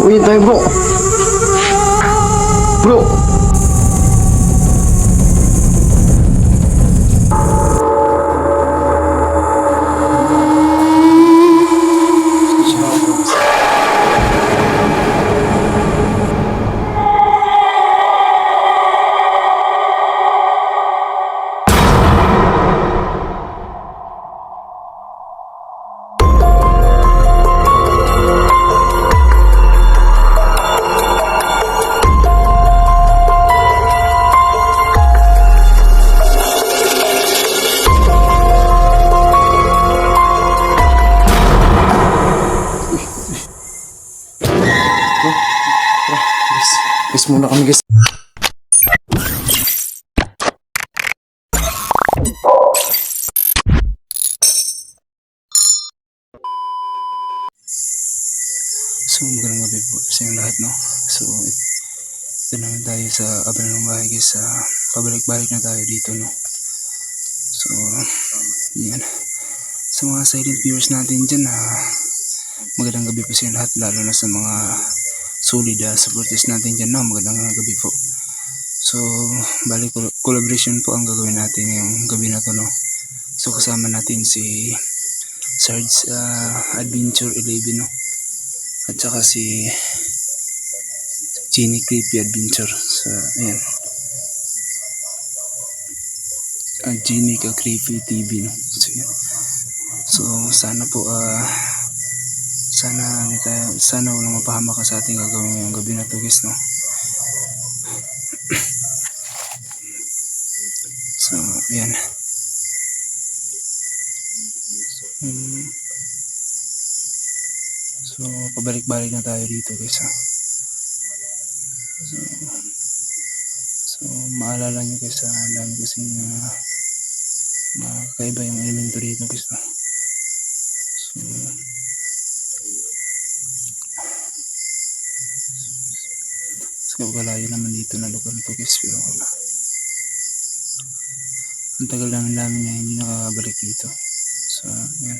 我给你带过。Guys muna kami guys. So, magandang gabi po sa inyong lahat, no? So, it- ito naman tayo sa abang ng bahay guys. Sa pabalik-balik na tayo dito, no? So, yan. Sa mga silent viewers natin dyan, ah, magandang gabi po sa inyong lahat, lalo na sa mga solid uh, supporters natin dyan, no? Magandang gabi po. So, balik collaboration po ang gagawin natin ngayong gabi na to, no? So, kasama natin si Sarge ah, Adventure 11, no? At saka si Genie Creepy Adventure. So, ayan. Ah, Genie Creepy TV, no? So, yan. So, sana po, ah, sana, ano tayo, sana walang mapahama ka sa ating gagawin ngayong gabi na to, guys, no? So, ayan. Hmm. So, pabalik-balik na tayo dito, guys, ha? So, so maalala nyo guys, ha? Ang dami kasi uh, makakaiba yung elemento dito, guys, no? So, kalayo naman dito na lugar nito guys, pero ang tagal lang namin niya hindi nakabalik dito. So, yan.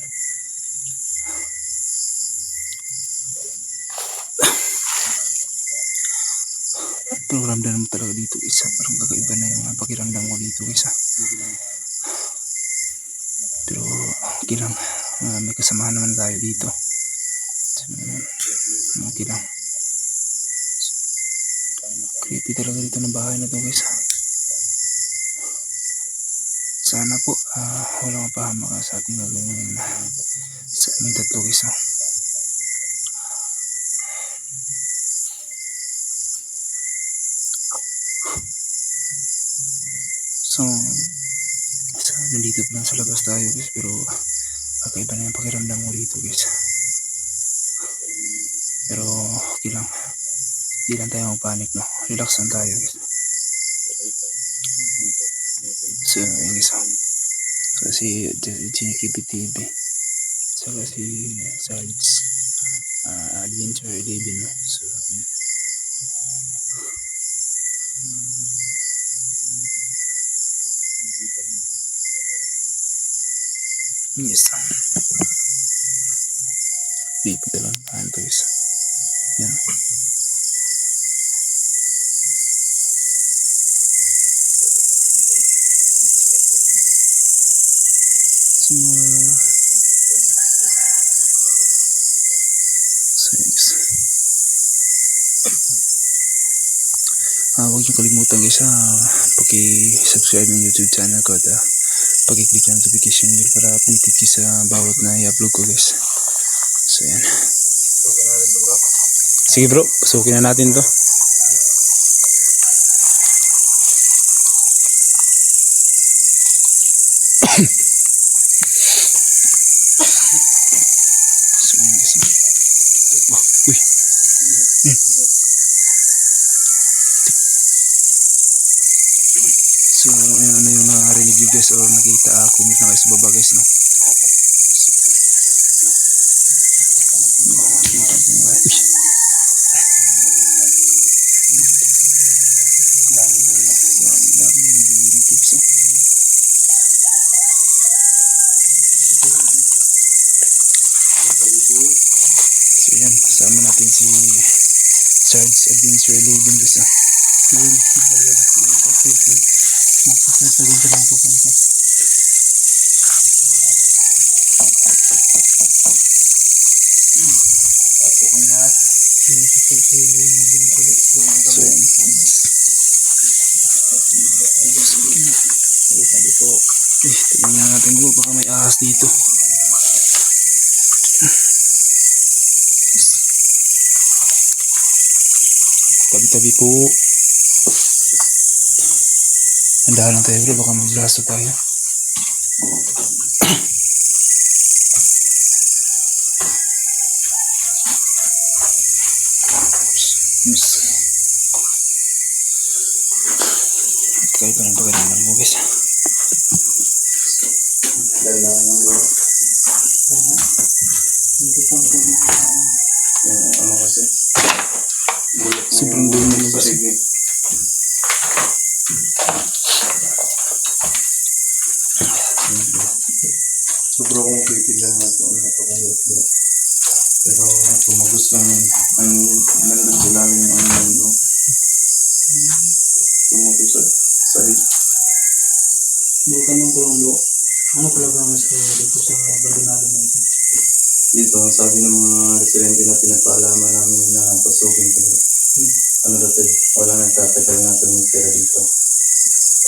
Programdam mo talaga dito isa. Parang kakaiba na yung pakiramdam ko dito isa. Pero okay lang. Ah, may kasamahan naman tayo dito. So, okay lang. Creepy talaga dito ng bahay na to guys. Sana po ah, walang mapahama ka sa ating gagawin ah, sa aming tatlo guys. ah. So, sa nandito pa lang sa labas tayo guys pero kakaiba na yung pakiramdam ko dito guys. Pero okay lang. Hindi lang tayo magpanik no. Relax lang tayo guys. So, yun guys. ah. Saka si Ginikipi TV. Saka si Sarge. ah, Adventure 11 no. So, yun. Yes. Lipit lang. Ano to guys. Yan. Sa mga... So, yun guys. Ah, huwag niyo kalimutan guys ah, paki-subscribe ng YouTube channel ko at ah, paki-click ng notification bell para updated kayo sa bawat na i-upload ko guys. So yan. Sige bro, pasukin na natin to. so yan guys. Oh, uy. Hmm. So, ayun, ano yung narinig nyo guys or nakita, ah, comment na kayo sa baba guys, no? Oh, dito din ba? Uy. Dami, dami na buhay dito. dito. Tabi-tabi po. Handahan lang tayo bro, baka mablasa tayo. Yes. Kaya pa ng pagkain ng movies. Kailangan ng bro. Yung ano kasi. Bulok na Sobrang yung dumi mo kasi. sahig eh. Sobrang kong pipigyan na ito. Napakalit bro. Pero tumagos lang yun. Ano yun? Nandun sa lalim yung ano yun bro. Tumagos sa sahig. Bukan ng Colombo. Ano talaga ang mas dito sa Baldonado na ito? Dito, ang sabi ng mga residente na pinagpaalaman namin na pasukin ko. Hmm. ano dati, wala nagtatagal na tumitira dito.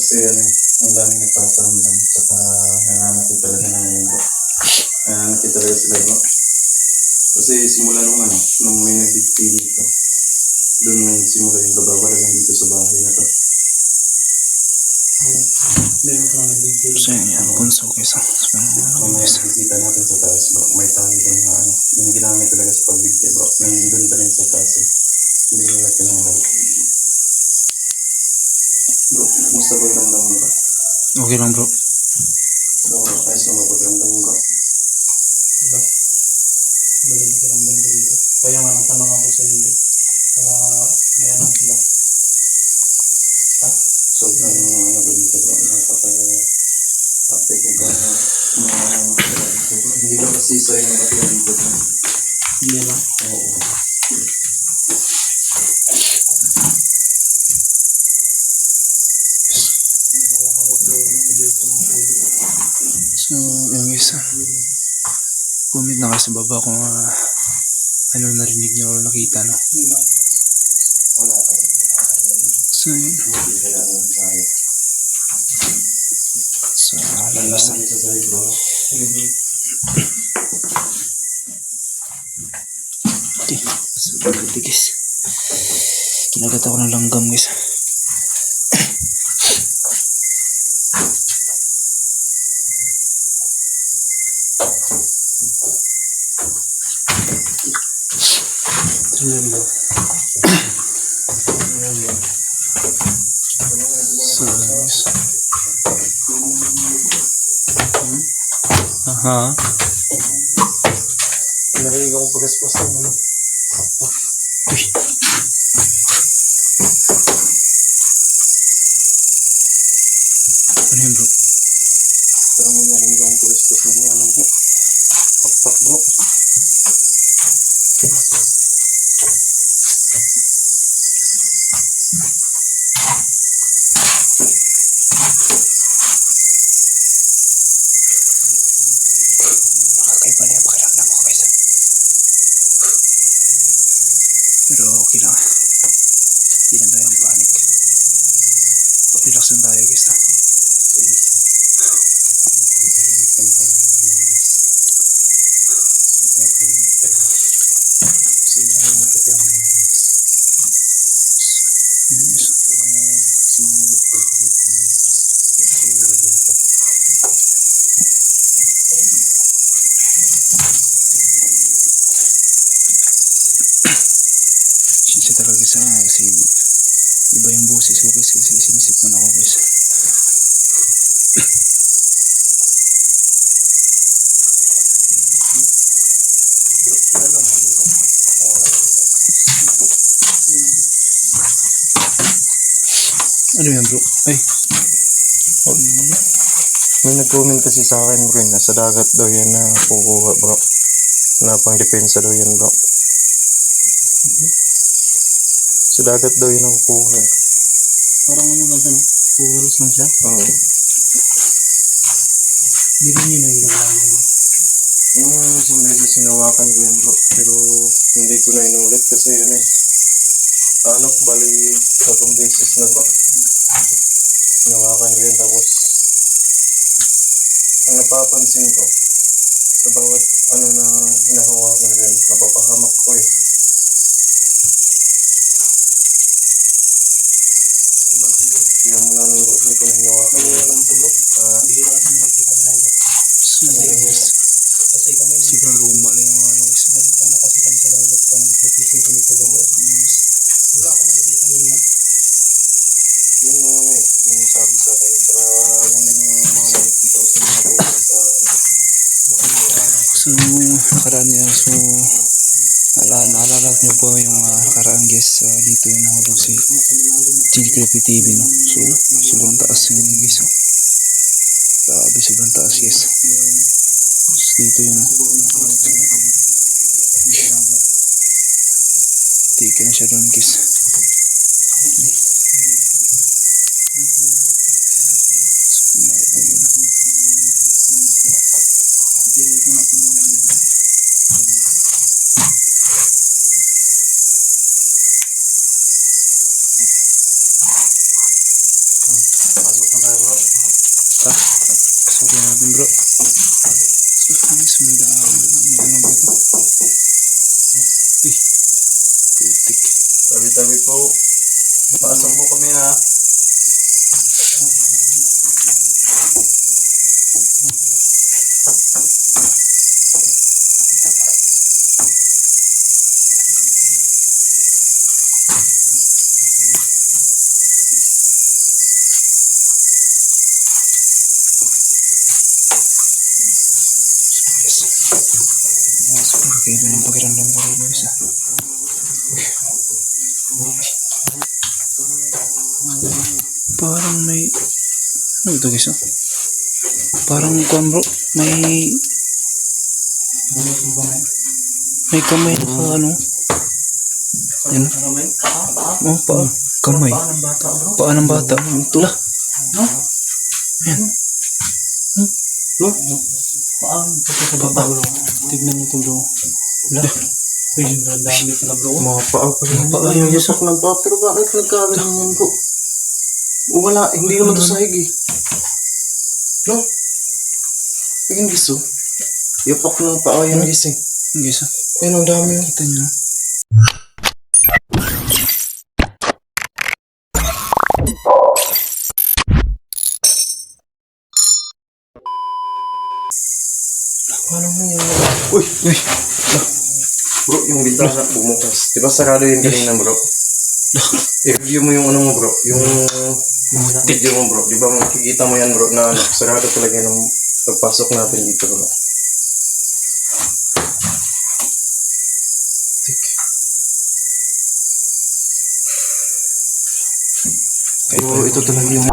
Kasi ano eh, ang daming nagpaparamdam, saka nananakit talaga na yun bro. Nananakit talaga sila bro. Kasi simula nung ano, nung may nagdigti dito, doon na nagsimula yung kababalagan dito sa bahay na to. Ano? Meron pa nga dito. So yun, yan. Punso kaysa. So, Kung may nakikita natin sa taas bro, may tali doon na ano, yung ginamit talaga sa pagbigti bro, nandun pa rin sa eh. Hindi nila tinanggal. Bro, kumusta ba ramdam mo bro? Okay lang. Bro, ayos na ba yung ramdam mo bro? Diba? Balik ko lang banda dito. Kaya nga nagtanong ako sa iyo. Para may anak sila. Sobrang ano ba dito bro, napaka apek yung gana. Hindi ka kasi isa yung nakatira dito bro. Hindi ba? Oo. Hindi ko lang ako sa dito ng pwede. So, yung isa. Comment na kayo sa baba kung ah, ano narinig niyo or nakita, no? So, yun. So. Sige. Okay. So, guys. Kinagat ako ng langgam guys. Ano yan bro? Ay. Oh, May nag-comment kasi sa akin bro, nasa dagat daw yan na kukuha bro. Na pang depensa daw yan bro. Sa dagat daw yan ang kukuha. Parang ano lang siya, no? Purals lang siya. Oo. Hindi rin yun ang ginagawa niya. Yung isang beses sinawakan ko yan bro. Pero hindi ko na inulit kasi yun eh. Ano, bali tatlong beses na bro. Kaya mula nung gusto ko na hinawa ka ng ibang tulog. Bihira ah. kasi nakikita ka dagat. Kasi kami Sobrang luma na yung ano guys. Nagkano kasi kami sa dagat pa. Nagpipisil kami sa dagat. Yes. Wala ako nakikita ganyan. Yan yung ano eh. Yung sabi sa akin. Saka yan din yung mga nakikita ko sa mga tulog sa So, nakaraan niya. So, Ala naalala niyo po yung ah, uh, nakaraang guest uh, dito yung nahulog si Jill Creepy TV no Ano ito guys ah? Parang kwan bro. May... May kamay na ka ano. Yan. Oh, pa. Kamay. Paa ng bata ng. No? Yan. No? Paa ng sa baba bro. Tignan mo ito bro. Wala. Uy, dami pala bro. Mga paa pa rin. Paa yung yasak ng paa. Pero bakit nagkaganon yan bro? Wala, hindi naman to sahig eh. No? Ayun guys oh. Yapak ng paa yan guys eh. Guys ah. Ayun ang dami oh. Kita nyo. Paano mo yan? Uy! Uy. Bro, yung bintana bumukas. Di ba sarado yun kanina bro? I-review mo yung ano mo bro. Yung video mo bro. Di ba makikita mo yan bro na sarado talaga yung pagpasok natin dito bro. So, ito talaga yung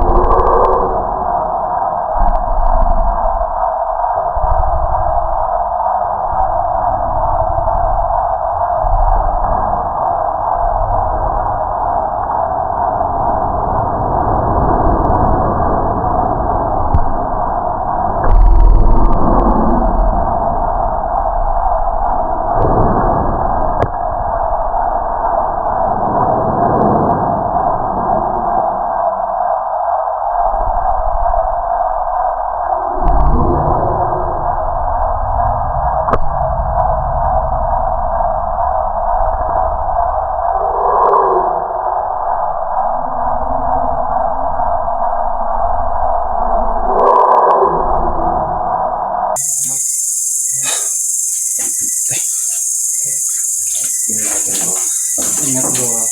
Ingat bro ah.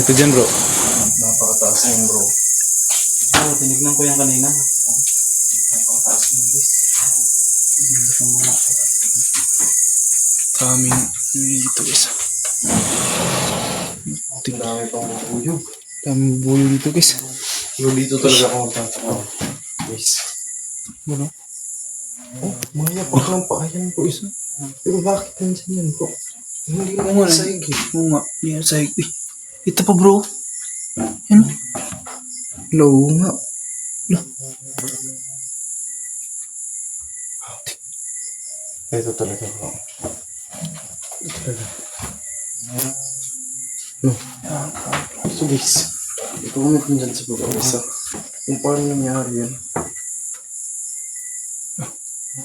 Ingat ka dyan bro. napakataas na yun bro. Oo, tinignan ko yan kanina. Oh, Napakataas mo guys. Hindi ko mga Kaming dito guys. Ang dami pang bubuyog. Daming buyo dito guys. Pero dito talaga ako magtataka. Guys. Ano? Oh, mga yapak ng paa yan bro. Pero bakit nandyan yan bro? Hindi naman nga, sa igi. Oo nga. Yan sa Uy, ito pa bro. Yan. Oo nga. Ito talaga bro. Ito talaga. No. So guys, i-comment mo dyan sa baba isa. Kung paano nangyari yan.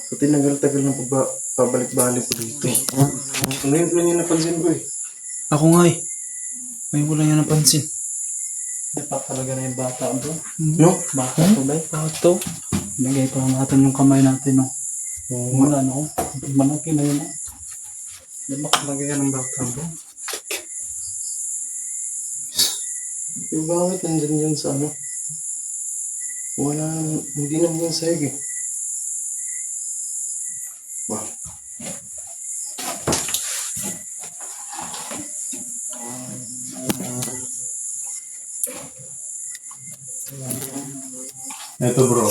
So tinagal-tagal na paba, pabalik-balik ko dito. Ano yun lang yung napansin ko eh. Ako nga eh. Ngayon ko lang yan napansin. Dapat talaga na yung bata bro. No? Bata tulay. Pato. Lagay pa natin yung kamay natin no. Nga. Wala no. Malaki na yun. no? Dapat talaga yan ang bata bro. Eh, bakit nandyan yan sa ano? Wala, hindi naman yan sa eh. Ito bro.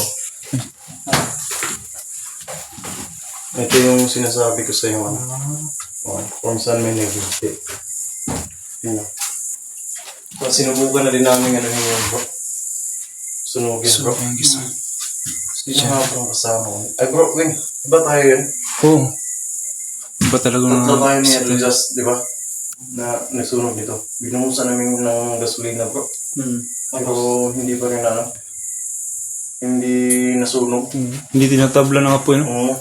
Ito yung sinasabi ko sa iyo. Ano? Oh, kung saan may nag-hiti. Yan. So, sinubukan na din namin ano yung bro. Sunugin So, bro. ayan guys. Sino nga bro kasama ko? Ay bro, Win. Iba tayo yun? Oo. Iba talaga Tatlo na... tayo ni Ate Just, di ba? Na nasunog dito. Binuhusan namin ng gasolina bro. Hmm. Pero hindi pa rin ano. Hindi nasunog. Hindi tinatabla ng apoy, no? Oo.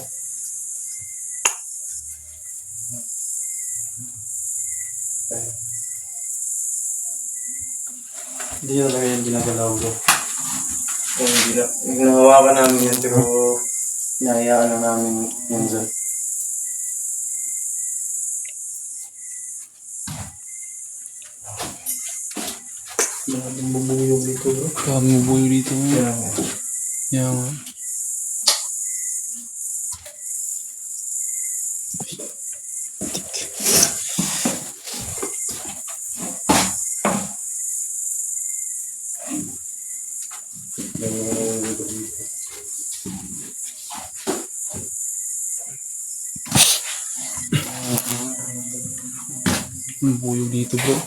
Hindi talaga yan ginagalaw bro. Kung hindi na, hinahawakan namin yan, pero hinahayaan na namin yan dyan. Maraming bubuyog dito bro. Kami mo buyo dito. Kaya nga. Yung. Ang buyo dito, bro.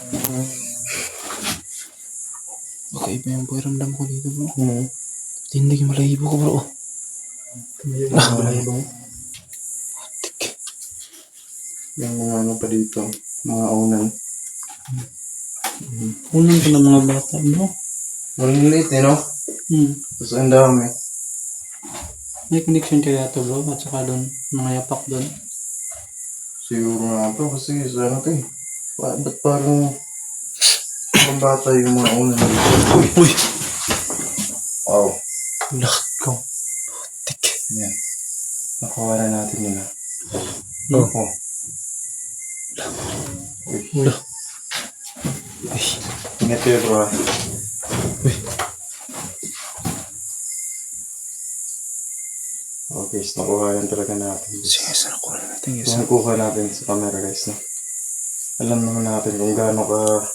Baka iba yung pakiramdam ko dito, bro. Hmm. Tindig yung malahibo ko, bro. May mga ibang. Tik. Yung mga ano pa dito, mga unan. Unang pa ng mga bata bro. Maliliit eh, no? Hmm. Tapos ang dami. May connection kaya to bro at saka doon mga yapak doon. Siguro nga to kasi sa ano to eh. Ba ba't parang parang bata yung mga unan dito? Uy! Wow. Lahat ko. Tik. Yan. Nakuha na natin yun ah. Oh. Oh. Uy. Ulo. Ay. Ingat kayo bro ah. Uy. Okay, so nakuha yan talaga natin. Sige, saan nakuha na natin? So, nakuha natin sa camera guys. No? Alam naman natin kung gaano ka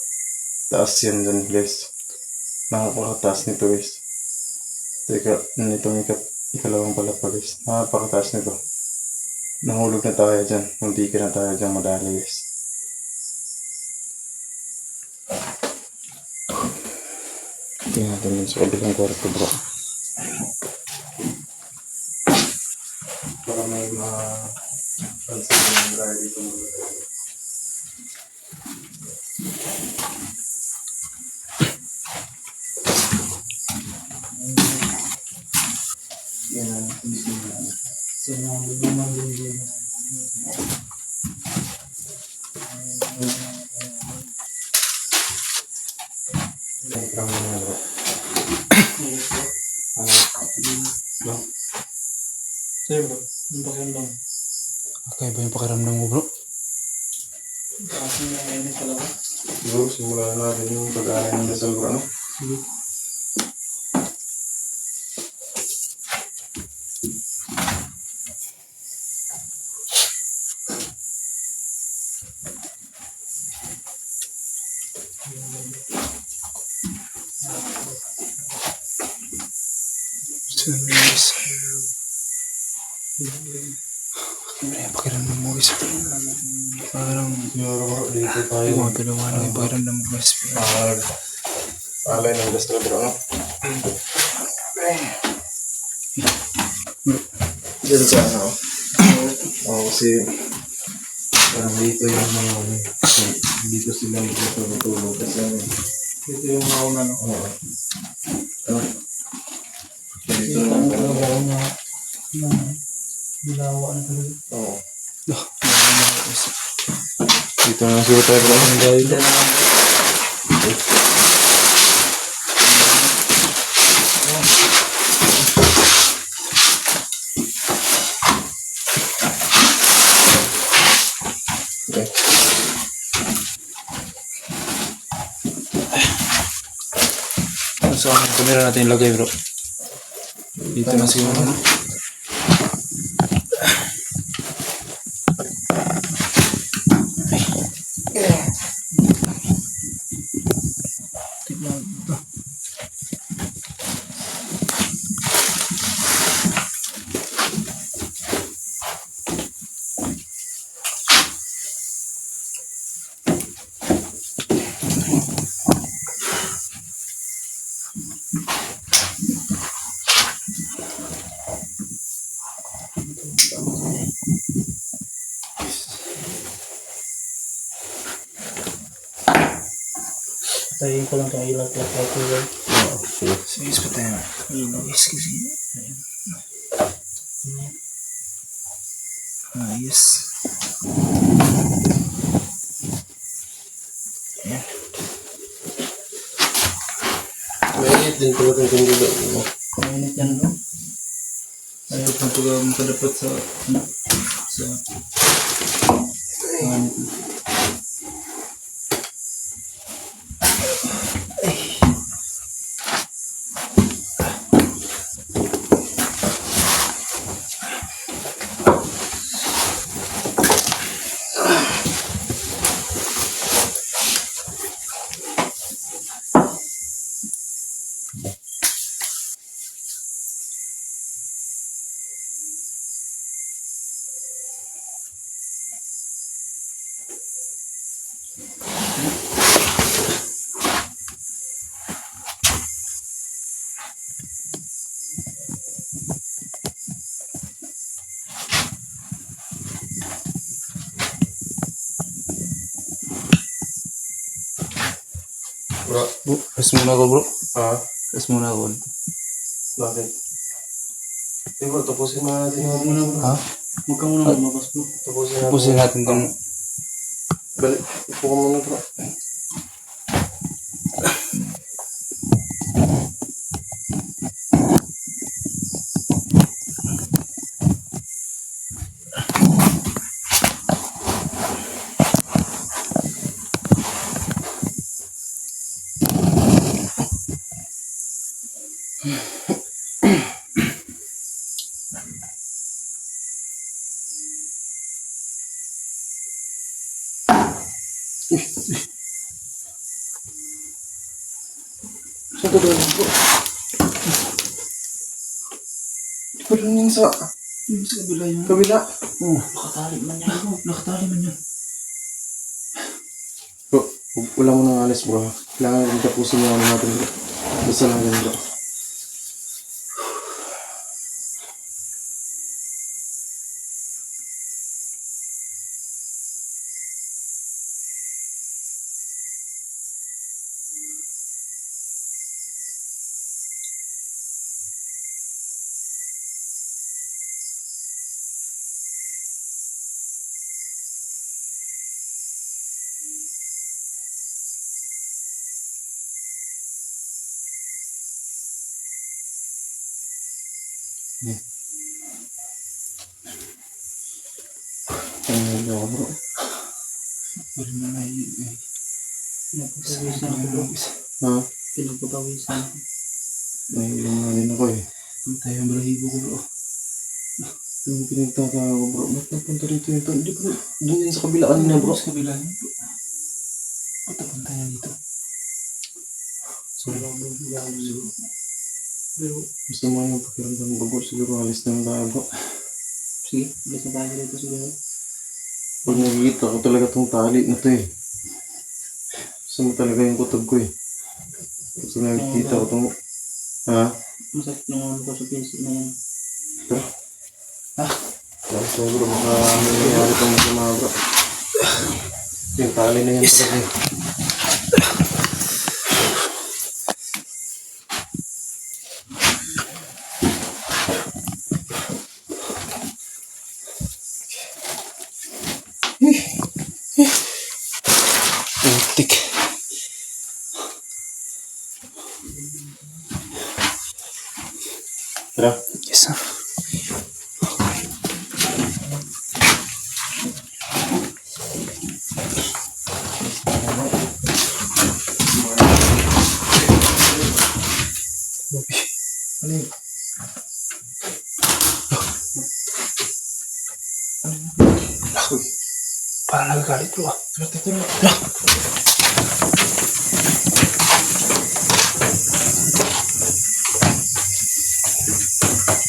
taas yan dyan guys. Nakapakataas nito guys. Teka, nitong ikat, ikalawang pala pa guys. Napakataas nito. Nahulog na tayo dyan. Ka na tayo dyan madali guys. Tingnan natin yun sa kabilang kwarto bro. Para may mga pansin yung dahil dito mga Yan, hindi na. So mga lumang din din. Ang krang na nga bro. Ano? No? Sa'yo bro, yung pakiramdam. Kakaiba yung pakiramdam ko, bro. Kasi yung mainit talaga. Siguro, simulan natin yung pag-aaral ng dasal bro, ano? Sige. So, guys. Kakaiba yung pakiramdam mo, guys. Parang... Siguro dito tayo. Ay, mga palawanan yung pakiramdam guys. Ah, alay ng dasal bro, ano? Diyan sa ano? Oo, kasi parang dito yung mga ano, dito sila magtutulog kasi ano. Dito yung mauna no. Oo. Ano? Dito Dito naman ang talaga. trabaho na na bilawa na talaga. Oo. Ah, maraming ako, guys. Dito na siguro tayo bro. Dito na Okay. So, ang camera natin ilagay, bro. Dito na siguro, ano? Tignan. Patayin ko lang itong ilaw-ilaw ko. Oo, sige. Sige, patayin. Ilaw, excuse me. Din pala itong kandila. Mainit yan no? Ayaw kung pag makadapat sa, ano, sa, ano, Bro. Rest muna ako bro. Ah, Rest muna ako. bakit? Hindi bro, tapusin na natin yung Muna bro. Ha? Huwag ka muna lumabas bro. Tapusin natin. Tapusin natin tong, Balik. Upo ka muna bro. Saan ka galing bro? Di ba rin sa yung sa kabila yun. kabila? Oh, Nakatali man yan bro. nakatali man yan. Bro, wala mo nang alis bro. Kailangan rin tapusin yung ano natin bro. Basta lang yan bro. Tingnan mo ako bro. Yun. Pinagpapawisan ako bro. Ha? Pinagpapawisan ako. Nahilang na din ako eh. Tayo ang balahibo ko bro. Yung pinagtataka ko bro. Ba't napunta rito yung to? Hindi ko doon yan sa kabila kanina bro. Sa kabila yun bro. Ba't napunta yan dito? Sorry bro. Gago bro. Pero, Gusto mo yung pakiramdam ko bro. Siguro alis na lang tayo bro. sige, alis na tayo dito siguro. Pag nakikita ko talaga tong tali na to eh. Gusto mo talaga yung kutob ko eh. Gusto nakikita ko tong... Ha? Masakit yung ano ko sa PC na yan. Ito? Ha? Lang so bro, baka may nangyari pang masama bro. Yung tali na yan talaga eh. Ano yun? Parang nagagalit bro ah. Tara, tara, tara.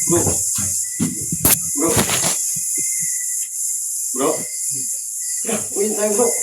Bro. Bro. Bro. Uwiin tayo. Bro.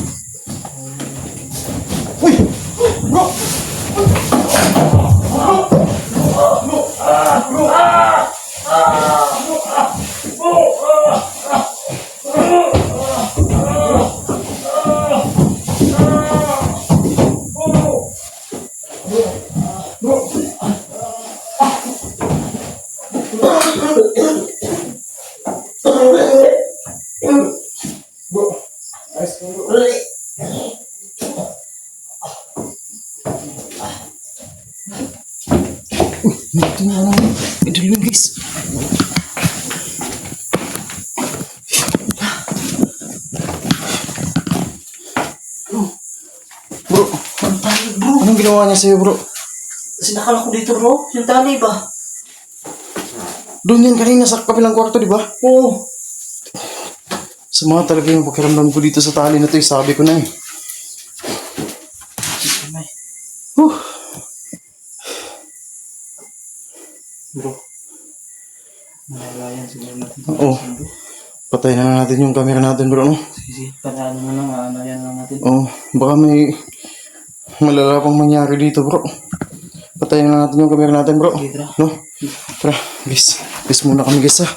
Ito na ano. Idol yun guys. Bro, Ang tali, bro. anong ginawa niya sa'yo bro? Sinakal ako dito, bro. Yung tali ba? Doon yan kanina sa kabilang kwarto, di ba? Oo. Sama talaga yung pakiramdam ko dito sa tali na to, eh. sabi ko na eh. May. Huh. Bro. Malalayan siguro natin. Oo. Patay na lang natin yung camera natin bro, no? Sige, ano na lang, aalayan lang natin. Oo, baka may malala pang mangyari dito bro. Patayin na natin yung camera natin bro. Sige, tara. No? Tara, guys. Guys muna kami guys ha.